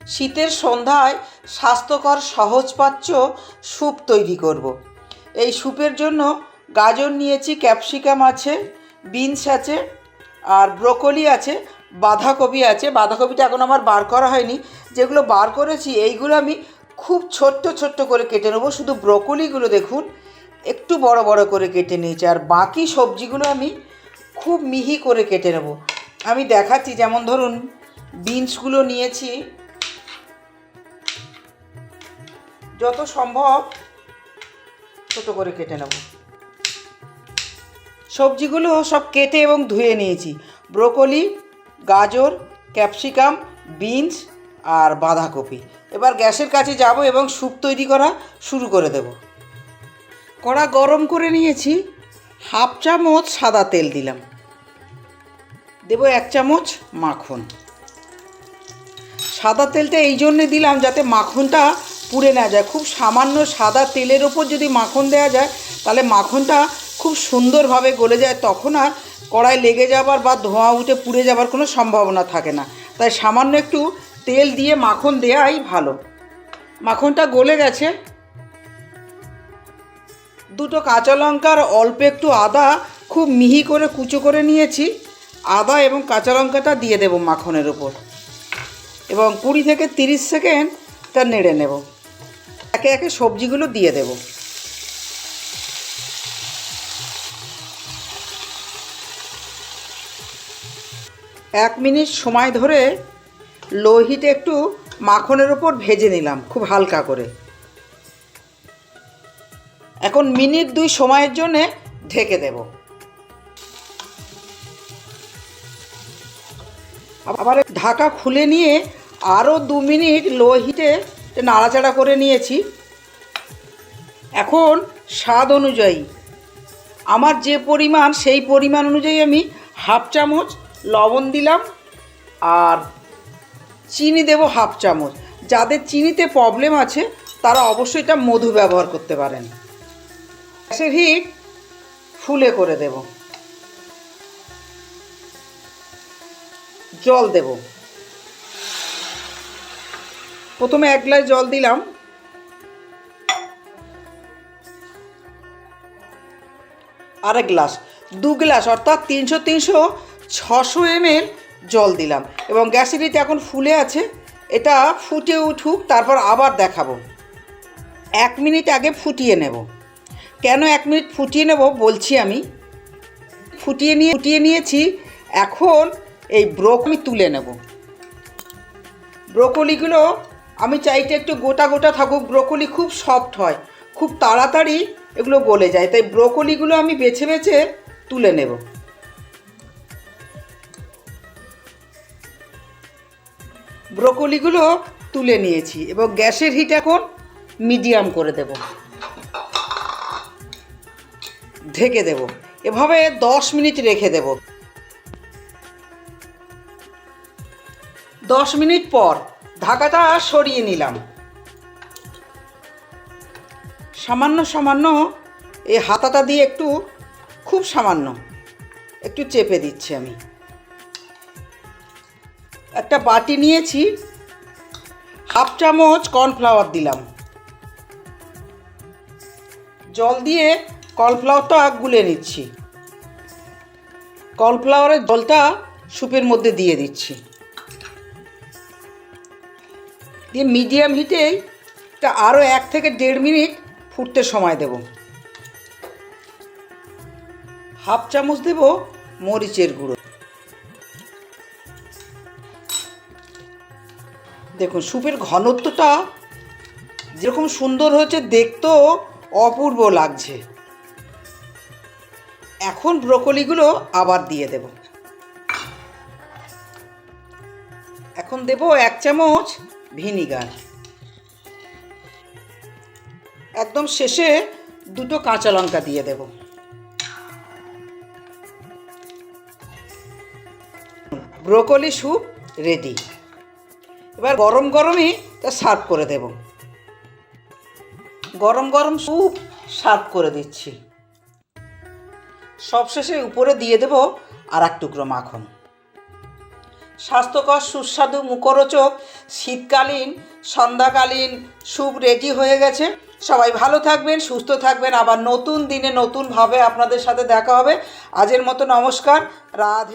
শীতের সন্ধ্যায় স্বাস্থ্যকর সহজপাচ্য স্যুপ তৈরি করব। এই স্যুপের জন্য গাজর নিয়েছি, ক্যাপসিকাম আছে, বিনস আছে, আর ব্রোকলি আছে, বাঁধাকপি আছে। বাঁধাকপিটা এখন আমার বার করা হয়নি। যেগুলো বার করেছি, এইগুলো আমি খুব ছোট্ট ছোট্ট করে কেটে নেব। শুধু ব্রোকলিগুলো দেখুন, একটু বড় বড় করে কেটে নিয়েছি। আর বাকি সবজিগুলো আমি খুব মিহি করে কেটে নেব। আমি দেখাচ্ছি, যেমন ধরুন, বিনসগুলো নিয়েছি যত সম্ভব ছোটো করে কেটে নেব। সবজিগুলো সব কেটে এবং ধুয়ে নিয়েছি। ব্রোকলি, গাজর, ক্যাপসিকাম, বিনস আর বাঁধাকপি। এবার গ্যাসের কাছে যাব এবং স্যুপ তৈরি করা শুরু করে দেব। কড়া গরম করে নিয়েছি, হাফ চামচ সাদা তেল দিলাম। দেব এক চামচ মাখন। সাদা তেলটা এই জন্যে দিলাম যাতে মাখনটা পুড়ে না যায়। খুব সামান্য সাদা তেলের ওপর যদি মাখন দেওয়া যায়, তাহলে মাখনটা খুব সুন্দরভাবে গলে যায়। তখন আর কড়াই লেগে যাবার বা ধোঁয়া উঠে পুড়ে যাবার কোনো সম্ভাবনা থাকে না। তাই সামান্য একটু তেল দিয়ে মাখন দেওয়াই ভালো। মাখনটা গলে গেছে। দুটো কাঁচা লঙ্কার অল্প একটু আদা খুব মিহি করে কুচো করে নিয়েছি। আদা এবং কাঁচা লঙ্কাটা দিয়ে দেবো মাখনের ওপর। এবং কুড়ি থেকে তিরিশ সেকেন্ড তা নেড়ে নেব। একে একে সবজিগুলো দিয়ে দেব। এক মিনিট সময় ধরে লো হিটে একটু মাখনের ওপর ভেজে নিলাম, খুব হালকা করে। এখন মিনিট দুই সময়ের জন্যে ঢেকে দেব। আবার ঢাকা খুলে নিয়ে আরও দু মিনিট লো হিটে নাড়াচাড়া করে নিয়েছি। এখন স্বাদ অনুযায়ী। আমার যে পরিমাণ, সেই পরিমাণ অনুযায়ী আমি হাফ চামচ লবণ দিলাম আর চিনি দেব হাফ চামচ। যাদের চিনিতে প্রবলেম আছে, তারা অবশ্যই এটা মধু ব্যবহার করতে পারেন। গ্যাসের হিট ফুলে করে দেব। জল দেব। প্রথমে এক গ্লাস জল দিলাম। আরেক গ্লাস, দু গ্লাস, অর্থাৎ তিনশো তিনশো ছশো এমএল জল দিলাম। এবং গ্যাসের এখন ফুলে আছে। এটা ফুটে উঠুক, তারপর আবার দেখাবো। এক মিনিট আগে ফুটিয়ে নেব। কেন এক মিনিট ফুটিয়ে নেব বলছি আমি? ফুটিয়ে নিয়ে, ফুটিয়ে নিয়েছি। এখন এই ব্রোক আমি তুলে নেব। ব্রোকলিগুলো আমি চাইতে একটু গোটা গোটা থাকুক, ব্রোকলি খুব সফট হয়। খুব তাড়াতাড়ি এগুলো গলে যায়, তাই ব্রোকলিগুলো আমি বেছে বেছে তুলে নেব। ব্রোকলিগুলো তুলে নিয়েছি, এবং গ্যাসের হিট এখন মিডিয়াম করে দেব। ঢেকে দেব। এভাবে দশ মিনিট রেখে দেব। দশ মিনিট পর ঢাকাটা সরিয়ে নিলাম। সামান্য সামান্য এই হাতাটা দিয়ে একটু, খুব সামান্য একটু চেপে দিচ্ছি আমি। একটা বাটি নিয়েছি, হাফ চামচ কর্নফ্লাওয়ার দিলাম। জল দিয়ে কর্নফ্লাওয়ারটা গুলে নিচ্ছি। কর্নফ্লাওয়ারের জলটা স্যুপের মধ্যে দিয়ে দিচ্ছি। দিয়ে মিডিয়াম হিটেই তা আরও এক থেকে দেড় মিনিট ফুটতে সময় দেব। হাফ চামচ দেব মরিচের গুঁড়ো। দেখুন, স্যুপের ঘনত্বটা যেরকম সুন্দর হয়েছে, দেখতেও অপূর্ব লাগছে। এখন ব্রোকলিগুলো আবার দিয়ে দেব। এখন দেব এক চামচ ভিনিগার। একদম শেষে দুটো কাঁচা লঙ্কা দিয়ে দেব। Broccoli soup ready. এবার গরম গরমই তা সার্ভ করে দেব। গরম গরম স্যুপ সার্ভ করে দিচ্ছি। সবশেষে উপরে দিয়ে দেব আর এক টুকরো মাখন। স্বাস্থ্যকর, সুস্বাদু মুখরোচক, শীতকালীন, সন্ধ্যাকালীন স্যুপ রেডি হয়ে গেছে। সবাই ভালো থাকবেন, সুস্থ থাকবেন। আবার নতুন দিনে নতুনভাবে আপনাদের সাথে দেখা হবে। আজের মতো নমস্কার, রাধে।